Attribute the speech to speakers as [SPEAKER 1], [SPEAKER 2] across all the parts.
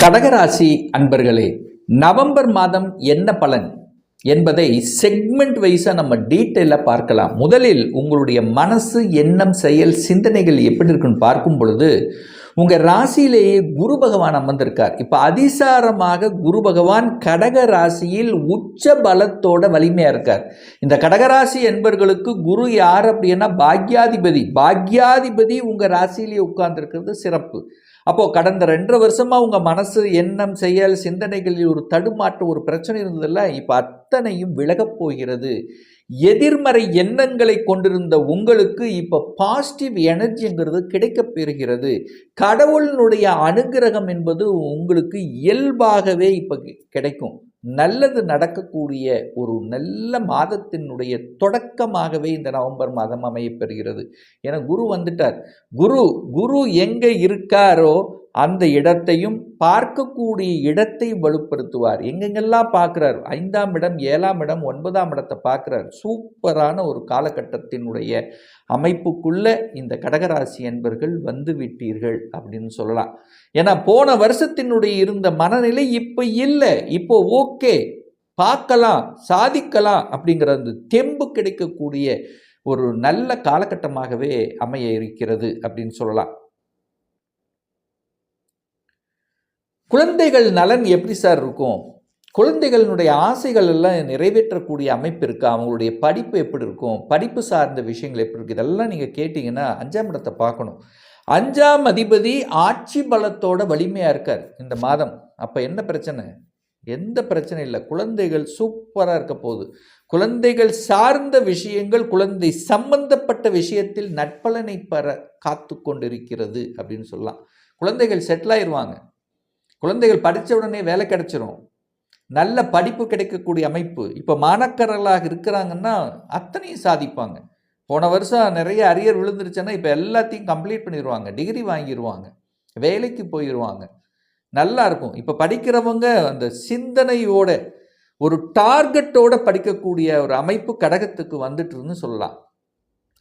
[SPEAKER 1] கடகராசி அன்பர்களே நவம்பர் மாதம் என்ன பலன் என்பதை செக்மெண்ட் வைஸாக நம்ம டீட்டெயிலாக பார்க்கலாம். முதலில் உங்களுடைய மனசு எண்ணம் செயல் சிந்தனைகள் எப்படி இருக்குன்னு பார்க்கும் பொழுது உங்கள் ராசியிலேயே குரு பகவான் அமர்ந்திருக்கார். இப்போ அதிசாரமாக குரு பகவான் கடக ராசியில் உச்ச பலத்தோட வலிமையாக இருக்கார். இந்த கடகராசி என்பர்களுக்கு குரு யார் அப்படின்னா பாக்யாதிபதி. பாக்யாதிபதி உங்கள் ராசியிலேயே உட்கார்ந்துருக்கிறது சிறப்பு. அப்போது கடந்த ரெண்டரை வருஷமாக உங்கள் மனசு எண்ணம் செயல் சிந்தனைகளில் ஒரு தடுமாற்ற ஒரு பிரச்சனை இருந்ததில்ல இப்போ அத்தனையும் விலகப் போகிறது. எதிர்மறை எண்ணங்களை கொண்டிருந்த உங்களுக்கு இப்போ பாசிட்டிவ் எனர்ஜிங்கிறது கிடைக்கப் பெறுகிறது. கடவுளினுடைய அனுகிரகம் என்பது உங்களுக்கு இயல்பாகவே இப்போ கிடைக்கும். நல்லது நடக்கக்கூடிய ஒரு நல்ல மாதத்தினுடைய தொடக்கமாகவே இந்த நவம்பர் மாதம் அமையப்பெறுகிறது என குரு வந்துட்டார். குரு குரு எங்கே இருக்காரோ அந்த இடத்தையும் பார்க்கக்கூடிய இடத்தை வலுப்படுத்துவார். எங்கெங்கெல்லாம் பார்க்குறார்? ஐந்தாம் இடம் ஏழாம் இடம் ஒன்பதாம் இடத்தை பார்க்குறார். சூப்பரான ஒரு காலகட்டத்தினுடைய அமைப்புக்குள்ளே இந்த கடகராசி என்பர்கள் வந்து விட்டீர்கள் அப்படின்னு சொல்லலாம். ஏன்னா போன வருஷத்தினுடைய இருந்த மனநிலை இப்போ இல்லை. இப்போ ஓகே பார்க்கலாம் சாதிக்கலாம் அப்படிங்கிற அந்த தெம்பு கிடைக்கக்கூடிய ஒரு நல்ல காலகட்டமாகவே அமைய இருக்கிறது அப்படின்னு சொல்லலாம். குழந்தைகள் நலன் எப்படி சார் இருக்கும்? குழந்தைகளினுடைய ஆசைகள் எல்லாம் நிறைவேற்றக்கூடிய அமைப்பு இருக்கா? அவங்களுடைய படிப்பு எப்படி இருக்கும்? படிப்பு சார்ந்த விஷயங்கள் எப்படி இருக்குது இதெல்லாம் நீங்கள் கேட்டிங்கன்னா அஞ்சாம் இடத்தை பார்க்கணும். அஞ்சாம் அதிபதி ஆட்சி பலத்தோட வலிமையாக இருக்கார் இந்த மாதம். அப்போ என்ன பிரச்சனை? எந்த பிரச்சனை இல்லை. குழந்தைகள் சூப்பராக இருக்க போகுது. குழந்தைகள் சார்ந்த விஷயங்கள் குழந்தை சம்பந்தப்பட்ட விஷயத்தில் நட்பலனை பெற காத்து கொண்டிருக்கிறது அப்படின்னு சொல்லலாம். குழந்தைகள் செட்டில் ஆயிடுவாங்க குழந்தைகள் படித்த உடனே வேலை கிடைச்சிரும். நல்ல படிப்பு கிடைக்கக்கூடிய அமைப்பு. இப்போ மாணக்கர்களாக இருக்கிறாங்கன்னா அத்தனையும் சாதிப்பாங்க. போன வருஷம் நிறைய அரியர் விழுந்துருச்சுன்னா இப்போ எல்லாத்தையும் கம்ப்ளீட் பண்ணிடுவாங்க டிகிரி வாங்கிடுவாங்க வேலைக்கு போயிடுவாங்க நல்லா இருக்கும். இப்போ படிக்கிறவங்க அந்த சிந்தனையோட ஒரு டார்கெட்டோட படிக்கக்கூடிய ஒரு அமைப்பு கடகத்துக்கு வந்துட்டுருன்னு சொல்லலாம்.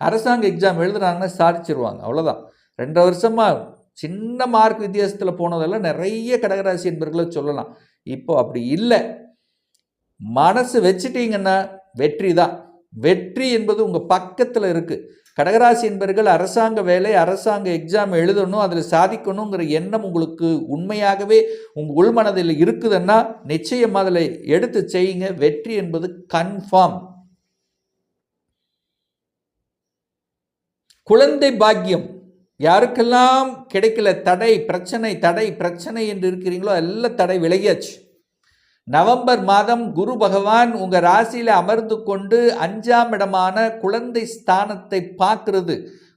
[SPEAKER 1] அரசாங்க எக்ஸாம் எழுதுறாங்கன்னா சாதிச்சிருவாங்க. அவ்வளோதான் ரெண்டு வருஷமாக சின்ன மார்க் வித்தியாசத்தில் போனதெல்லாம் நிறைய கடகராசி என்பர்களை சொல்லலாம். இப்போ அப்படி இல்லை. மனசு வச்சுட்டீங்கன்னா வெற்றி தான். வெற்றி என்பது உங்கள் பக்கத்தில் இருக்குது கடகராசி என்பர்கள் அரசாங்க வேலை அரசாங்க எக்ஸாம் எழுதணும் அதில் சாதிக்கணுங்கிற எண்ணம் உங்களுக்கு உண்மையாகவே உங்கள் உள்மனதில் இருக்குதுன்னா நிச்சயம் அதில் எடுத்து செய்யுங்க. வெற்றி என்பது கன்ஃபார்ம் குழந்தை பாக்கியம். யாருக்கெல்லாம் கிடைக்கல தடை பிரச்சனை தடை பிரச்சனை என்று இருக்கிறீங்களோ எல்லாம் தடை விலகியாச்சு. நவம்பர் மாதம் குரு பகவான் உங்கள் ராசியில் அமர்ந்து கொண்டு அஞ்சாம் இடமான குழந்தை ஸ்தானத்தை பார்க்கிறது.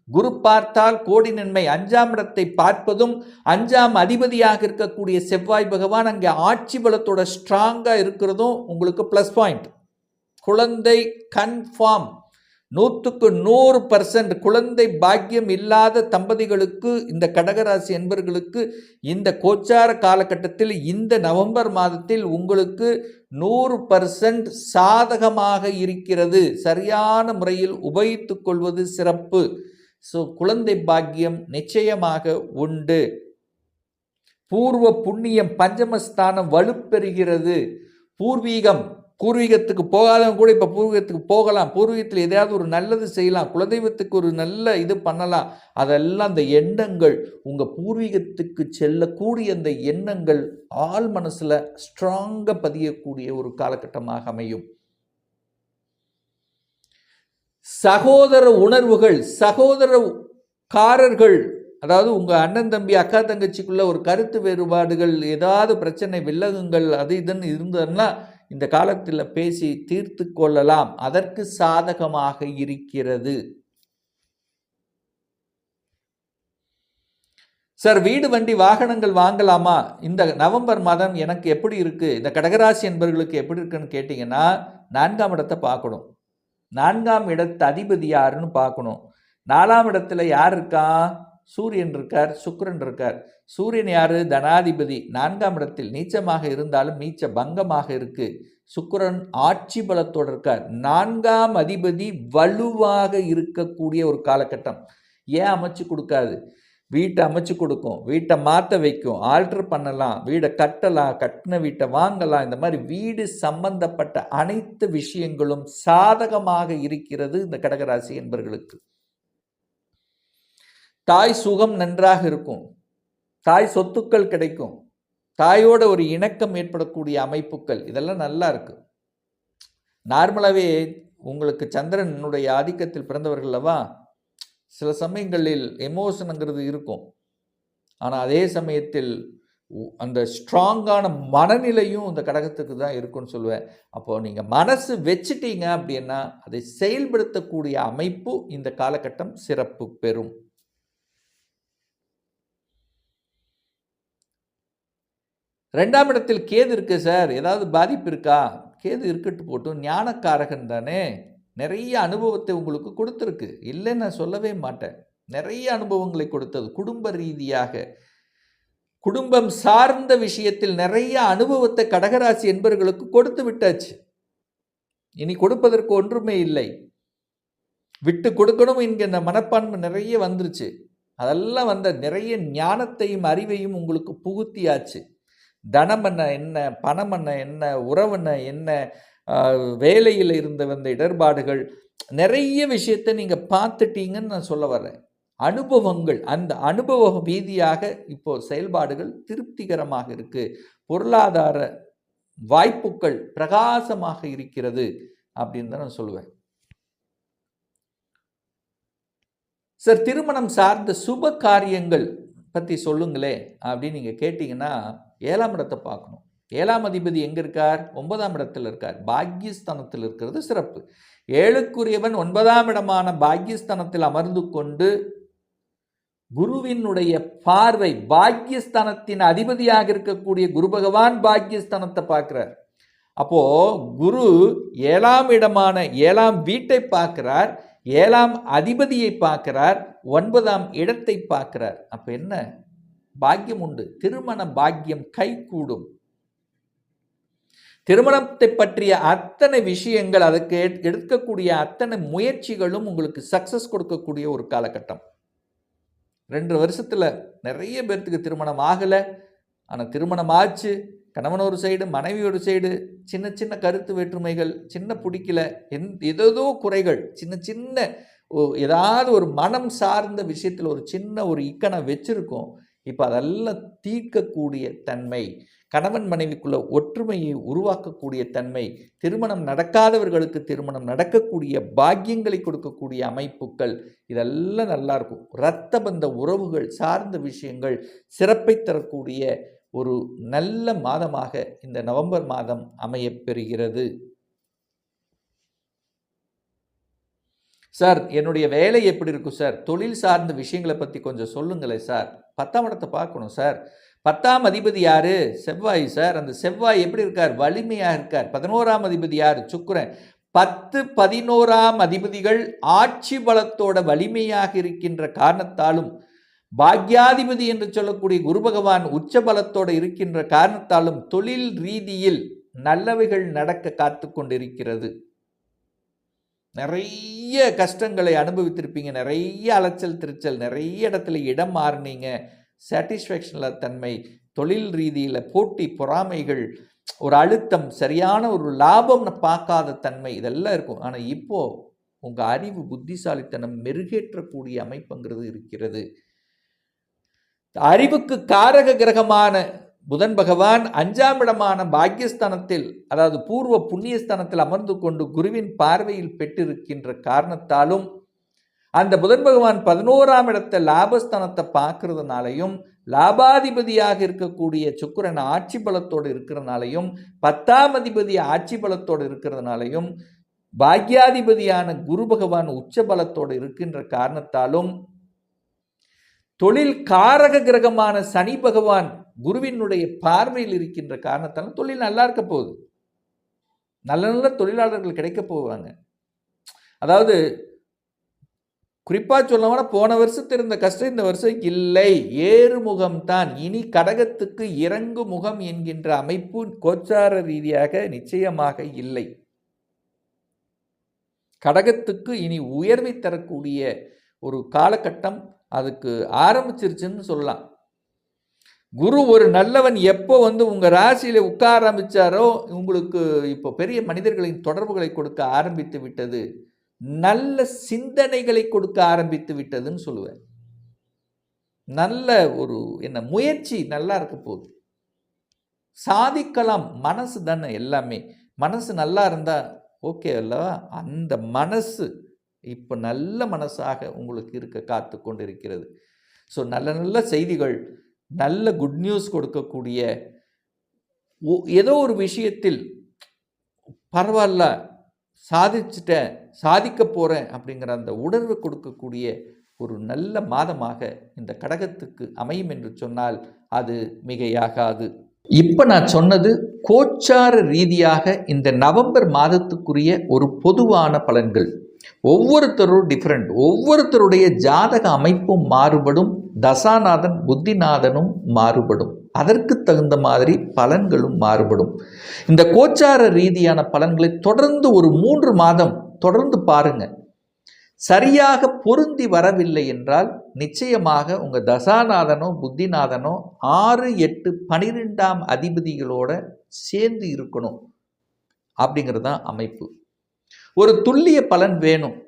[SPEAKER 1] குரு பார்த்தால் கோடி நன்மை. அஞ்சாம் இடத்தை பார்ப்பதும் அஞ்சாம் அதிபதியாக இருக்கக்கூடிய செவ்வாய் பகவான் அங்கே ஆட்சி பலத்தோட ஸ்ட்ராங்காக இருக்கிறதும் உங்களுக்கு ப்ளஸ் பாயிண்ட் குழந்தை கன்ஃபார்ம் நூற்றுக்கு நூறு பர்சன்ட் குழந்தை பாக்கியம் இல்லாத தம்பதிகளுக்கு இந்த கடகராசி என்பர்களுக்கு இந்த கோச்சார காலகட்டத்தில் இந்த நவம்பர் மாதத்தில் உங்களுக்கு நூறு பர்சன்ட் சாதகமாக இருக்கிறது. சரியான முறையில் உபயோகித்து கொள்வது சிறப்பு. ஸோ குழந்தை பாக்கியம் நிச்சயமாக உண்டு. பூர்வ புண்ணியம் பஞ்சமஸ்தானம் வலுப்பெறுகிறது. பூர்வீகம் பூர்வீகத்துக்கு போகாதவங்க கூட இப்போ பூர்வீகத்துக்கு போகலாம். பூர்வீகத்தில் எதையாவது ஒரு நல்லது செய்யலாம். குலதெய்வத்துக்கு ஒரு நல்ல இது பண்ணலாம். அதெல்லாம் அந்த எண்ணங்கள் உங்கள் பூர்வீகத்துக்கு செல்லக்கூடிய அந்த எண்ணங்கள் ஆள் மனசில் ஸ்ட்ராங்காக பதியக்கூடிய ஒரு காலகட்டமாக அமையும். சகோதர உணர்வுகள் சகோதர காரர்கள் அதாவது உங்கள் அண்ணன் தம்பி அக்கா தங்கச்சிக்குள்ள ஒரு கருத்து வேறுபாடுகள் ஏதாவது பிரச்சனை வில்லகங்கள் அது இதுன்னு இருந்ததுன்னா இந்த காலத்தில் பேசி தீர்த்து கொள்ளலாம். அதற்கு சாதகமாக இருக்கிறது. சார் வீடு வண்டி வாகனங்கள் வாங்கலாமா? இந்த நவம்பர் மாதம் எனக்கு எப்படி இருக்குது இந்த கடகராசி என்பவர்களுக்கு எப்படி இருக்குன்னு கேட்டிங்கன்னா நான்காம் இடத்தை பார்க்கணும். நான்காம் இடத்து அதிபதி யாருன்னு பார்க்கணும். நாலாம் இடத்துல யார் இருக்கா? சூரியன் இருக்கார் சுக்கரன் இருக்கார். சூரியன் யாரு? தனாதிபதி. நான்காம் இடத்தில் நீச்சமாக இருந்தாலும் நீச்ச பங்கமாக இருக்கு. சுக்கரன் ஆட்சி பலத்தோடு இருக்கார். நான்காம் அதிபதி வலுவாக இருக்கக்கூடிய ஒரு காலகட்டம். ஏன் அமைச்சு கொடுக்காது? வீட்டை அமைச்சு கொடுக்கும். வீட்டை மாற்ற வைக்கும். ஆல்ட்ரு பண்ணலாம். வீடை கட்டலாம். கட்டின வீட்டை வாங்கலாம். இந்த மாதிரி வீடு சம்பந்தப்பட்ட அனைத்து விஷயங்களும் சாதகமாக இருக்கிறது இந்த கடகராசி என்பர்களுக்கு. தாய் சுகம் நன்றாக இருக்கும். தாய் சொத்துக்கள் கிடைக்கும். தாயோட ஒரு இணக்கம் ஏற்படக்கூடிய அமைப்புகள் இதெல்லாம் நல்லா இருக்கு. நார்மலாகவே உங்களுக்கு சந்திரனுடைய ஆதிக்கத்தில் பிறந்தவர்கள் அல்லவா? சில சமயங்களில் எமோஷனுங்கிறது இருக்கும். ஆனால் அதே சமயத்தில் உ- அந்த ஸ்ட்ராங்கான மனநிலையும் இந்த கடகத்துக்கு தான் இருக்கும்னு சொல்லுவேன். அப்போது நீங்கள் மனசு வச்சுட்டீங்க அப்படின்னா அதை செயல்படுத்தக்கூடிய அமைப்பு இந்த காலகட்டம் சிறப்பு பெறும். ரெண்டாம் இடத்தில் கேது இருக்கு சார். ஏதாவது பாதிப்பு இருக்கா? கேது இருக்கட்டு போட்டும் ஞானக்காரகன் தானே. நிறைய அனுபவத்தை உங்களுக்கு கொடுத்துருக்கு. இல்லைன்னு நான் சொல்லவே மாட்டேன். நிறைய அனுபவங்களை கொடுத்தது. குடும்ப ரீதியாக. குடும்பம் சார்ந்த விஷயத்தில் நிறைய அனுபவத்தை கடகராசி என்பவர்களுக்கு கொடுத்து விட்டாச்சு. இனி கொடுப்பதற்கு ஒன்றுமே இல்லை. விட்டு கொடுக்கணும் என்கின்ற மனப்பான்மை நிறைய வந்துருச்சு. அதெல்லாம் வந்த நிறைய ஞானத்தையும் அறிவையும் உங்களுக்கு புகுத்தியாச்சு. தனம் என்ன என்ன பணம் என்ன என்ன உறவுன என்ன வேலையில் இருந்து வந்த இடர்பாடுகள் நிறைய விஷயத்தை நீங்கள் பார்த்துட்டீங்கன்னு நான் சொல்ல வர்றேன். அனுபவங்கள் அந்த அனுபவ ரீதியாக இப்போ செயல்பாடுகள் திருப்திகரமாக இருக்குது பொருளாதார வாய்ப்புகள் பிரகாசமாக இருக்கிறது அப்படின்னு தான் நான் சொல்லுவேன். சார் திருமணம் சார்ந்த சுப காரியங்கள் பற்றி சொல்லுங்களே அப்படின்னு நீங்கள் கேட்டிங்கன்னா ஏழாம் இடத்தை பார்க்கணும். ஏழாம் அதிபதி எங்கே இருக்கார்? ஒன்பதாம் இடத்தில் இருக்கார். பாக்யஸ்தானத்தில் இருக்கிறது சிறப்பு. ஏழுக்குரியவன் ஒன்பதாம் இடமான பாக்யஸ்தானத்தில் அமர்ந்து கொண்டு குருவினுடைய பார்வை பாக்யஸ்தானத்தின் அதிபதியாக இருக்கக்கூடிய குரு பகவான் பாக்யஸ்தானத்தை பார்க்கிறார். அப்போ குரு ஏழாம் இடமான ஏழாம் வீட்டை பார்க்கிறார் ஏழாம் அதிபதியை பார்க்கிறார் ஒன்பதாம் இடத்தை பார்க்கிறார். அப்போ என்ன? பாக்கியம் உண்டு. திருமண பாக்கியம் கைகூடும். திருமணத்தை பற்றிய அத்தனை விஷயங்கள் அதுக்கு எடுக்கக்கூடிய அத்தனை முயற்சிகளும் உங்களுக்கு சக்சஸ் கொடுக்கக்கூடிய ஒரு காலகட்டம். ரெண்டு வருஷத்தில் நிறைய பேர்த்துக்கு திருமணம் ஆகலை. ஆனால் திருமணம் ஆச்சு. கணவன் ஒரு சைடு மனைவி ஒரு சைடு சின்ன சின்ன கருத்து வேற்றுமைகள் சின்ன பிடிக்கல எந் ஏதோ குறைகள் சின்ன சின்ன ஏதாவது ஒரு மனம் சார்ந்த விஷயத்தில் ஒரு சின்ன ஒரு இக்கனை வச்சுருக்கோம். இப்போ அதெல்லாம் தீர்க்கக்கூடிய தன்மை கணவன் மனைவிக்குள்ள ஒற்றுமையை உருவாக்கக்கூடிய தன்மை திருமணம் நடக்காதவர்களுக்கு திருமணம் நடக்கக்கூடிய பாக்கியங்களை கொடுக்கக்கூடிய அமைப்புகள் இதெல்லாம் நல்லா இருக்கும். இரத்த பந்த உறவுகள் சார்ந்த விஷயங்கள் சிறப்பை தரக்கூடிய ஒரு நல்ல மாதமாக இந்த நவம்பர் மாதம் அமையப் பெறுகிறது சார் என்னுடைய வேலை எப்படி இருக்கும் சார்? தொழில் சார்ந்த விஷயங்களை பற்றி கொஞ்சம் சொல்லுங்களேன் சார். பத்தாம் இடத்தை பார்க்கணும் சார். பத்தாம் அதிபதி யார்? செவ்வாய் சார். அந்த செவ்வாய் எப்படி இருக்கார்? வலிமையாக இருக்கார். பதினோராம் அதிபதி யார்? சுக்கரன். பத்து பதினோராம் அதிபதிகள் ஆட்சி பலத்தோட வலிமையாக இருக்கின்ற காரணத்தாலும் பாக்யாதிபதி என்று சொல்லக்கூடிய குரு பகவான் உச்ச பலத்தோடு இருக்கின்ற காரணத்தாலும் தொழில் ரீதியில் நல்லவைகள் நடக்க காத்து கொண்டிருக்கிறது நிறைய கஷ்டங்களை அனுபவித்திருப்பீங்க. நிறைய அலைச்சல் திருச்சல் நிறைய இடத்துல இடம் மாறினீங்க. சாட்டிஸ்ஃபேக்ஷனில் தன்மை தொழில் ரீதியில் போட்டி பொறாமைகள் ஒரு அழுத்தம் சரியான ஒரு லாபம் பார்க்காத தன்மை இதெல்லாம் இருக்கும். ஆனால் இப்போது உங்கள் அறிவு புத்திசாலித்தனம் மெருகேற்றக்கூடிய அமைப்புங்கிறது இருக்கிறது. அறிவுக்கு காரக கிரகமான புதன் பகவான் அஞ்சாம் இடமான பாக்கியஸ்தானத்தில் அதாவது பூர்வ புண்ணியஸ்தானத்தில் அமர்ந்து கொண்டு குருவின் பார்வையில் பெற்றிருக்கின்ற காரணத்தாலும் அந்த புதன் பகவான் பதினோராம் இடத்தை லாபஸ்தானத்தை பார்க்கறதுனாலையும் லாபாதிபதியாக இருக்கக்கூடிய சுக்கரன் ஆட்சி பலத்தோடு இருக்கிறதுனாலையும் பத்தாம் அதிபதி ஆட்சி பலத்தோடு இருக்கிறதுனாலையும் பாக்யாதிபதியான குரு பகவான் உச்ச பலத்தோடு இருக்கின்ற காரணத்தாலும் தொழில் காரக கிரகமான சனி பகவான் குருவினுடைய பார்வையில் இருக்கின்ற காரணத்தாலும் தொழில் நல்லா இருக்க போகுது. நல்ல நல்ல தொழிலாளர்கள் கிடைக்க போவாங்க. அதாவது குறிப்பாக சொல்லணும்னா போன வருஷத்து இருந்த கஷ்டம் இந்த வருஷம் இல்லை. ஏறுமுகம் தான். இனி கடகத்துக்கு இறங்கு முகம் என்கின்ற அமைப்பு கோச்சார ரீதியாக நிச்சயமாக இல்லை. கடகத்துக்கு இனி உயர்வை தரக்கூடிய ஒரு காலகட்டம் அதுக்கு ஆரம்பிச்சிருச்சுன்னு சொல்லலாம். குரு ஒரு நல்லவன் எப்போ வந்து உங்கள் ராசியில் உட்கார ஆரம்பித்தாரோ உங்களுக்கு இப்போ பெரிய மனிதர்களின் தொடர்புகளை கொடுக்க ஆரம்பித்து விட்டது. நல்ல சிந்தனைகளை கொடுக்க ஆரம்பித்து விட்டதுன்னு சொல்லுவேன். நல்ல ஒரு என்ன முயற்சி நல்லா இருக்க போகுது. சாதிக்கலாம் மனசு தானே எல்லாமே. மனசு நல்லா இருந்தால் ஓகே அல்லவா? அந்த மனசு இப்போ நல்ல மனசாக உங்களுக்கு இருக்க காத்து கொண்டு இருக்கிறது ஸோ நல்ல நல்ல செய்திகள் நல்ல குட் நியூஸ் கொடுக்கக்கூடிய ஏதோ ஒரு விஷயத்தில் பரவாயில்ல சாதிச்சிட்டேன் சாதிக்க போகிறேன் அப்படிங்கிற அந்த உணர்வு கொடுக்கக்கூடிய ஒரு நல்ல மாதமாக இந்த கடகத்துக்கு அமையும் என்று சொன்னால் அது மிகையாகாது. இப்போ நான் சொன்னது கோச்சார ரீதியாக இந்த நவம்பர் மாதத்துக்குரிய ஒரு பொதுவான பலன்கள். ஒவ்வொருத்தரும் டிஃப்ரெண்ட் ஒவ்வொருத்தருடைய ஜாதக அமைப்பும் மாறுபடும் தசாநாதன் புத்திநாதனும் மாறுபடும். அதற்கு தகுந்த மாதிரி பலன்களும் மாறுபடும். இந்த கோச்சார ரீதியான பலன்களை தொடர்ந்து ஒரு மூன்று மாதம் தொடர்ந்து பாருங்க. சரியாக பொருந்தி வரவில்லை என்றால் நிச்சயமாக உங்கள் தசாநாதனோ புத்திநாதனோ ஆறு எட்டு பனிரெண்டாம் அதிபதிகளோட சேர்ந்து இருக்கணும். அப்படிங்கிறது தான் அமைப்பு. ஒரு துல்லிய பலன் வேணும்.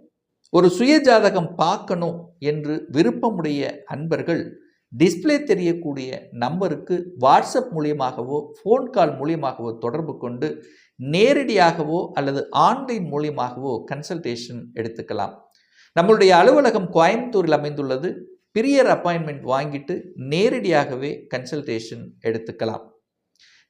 [SPEAKER 1] ஒரு சுயஜாதகம் பார்க்கணும் என்று விருப்பமுடைய அன்பர்கள் டிஸ்ப்ளே தெரியக்கூடிய நம்பருக்கு வாட்ஸ்அப் மூலியமாகவோ ஃபோன் கால் மூலியமாகவோ தொடர்பு கொண்டு நேரடியாகவோ அல்லது ஆன்லைன் மூலியமாகவோ கன்சல்டேஷன் எடுத்துக்கலாம். நம்மளுடைய அலுவலகம் கோயம்புத்தூரில் அமைந்துள்ளது. பிரியர் அப்பாயின்மெண்ட் வாங்கிட்டு நேரடியாகவே கன்சல்டேஷன் எடுத்துக்கலாம்.